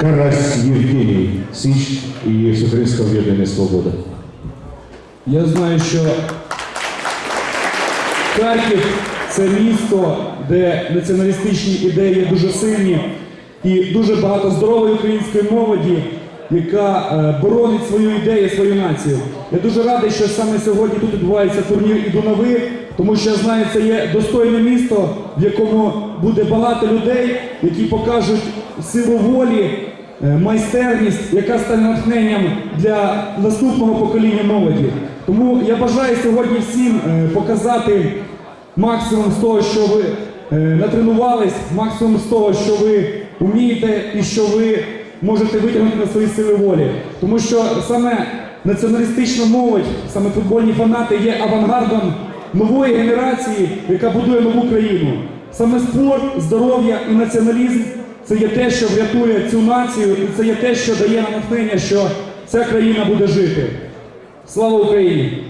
Карась Євгеній, Січ і Всеукраїнське об'єднання Свобода. Я знаю, що Харків це місто, де націоналістичні ідеї дуже сильні і дуже багато здорової української молоді, яка е, боронить свою ідею, свою націю. Я дуже радий, що саме сьогодні тут відбувається турнір «Іду на ви», тому що я знаю, це є достойне місто, в якому буде багато людей, які покажуть силу волі, е, майстерність, яка стане натхненням для наступного покоління молоді. Тому я бажаю сьогодні всім е, показати максимум з того, що ви натренувались, максимум з того, що ви вмієте і що ви можете витягнути на свої сили волі. Тому що саме націоналістична молодь, саме футбольні фанати є авангардом нової генерації, яка будує нову країну. Саме спорт, здоров'я і націоналізм це є те, що врятує цю націю, і це є те, що дає нам натхнення, що ця країна буде жити. Слава Україні!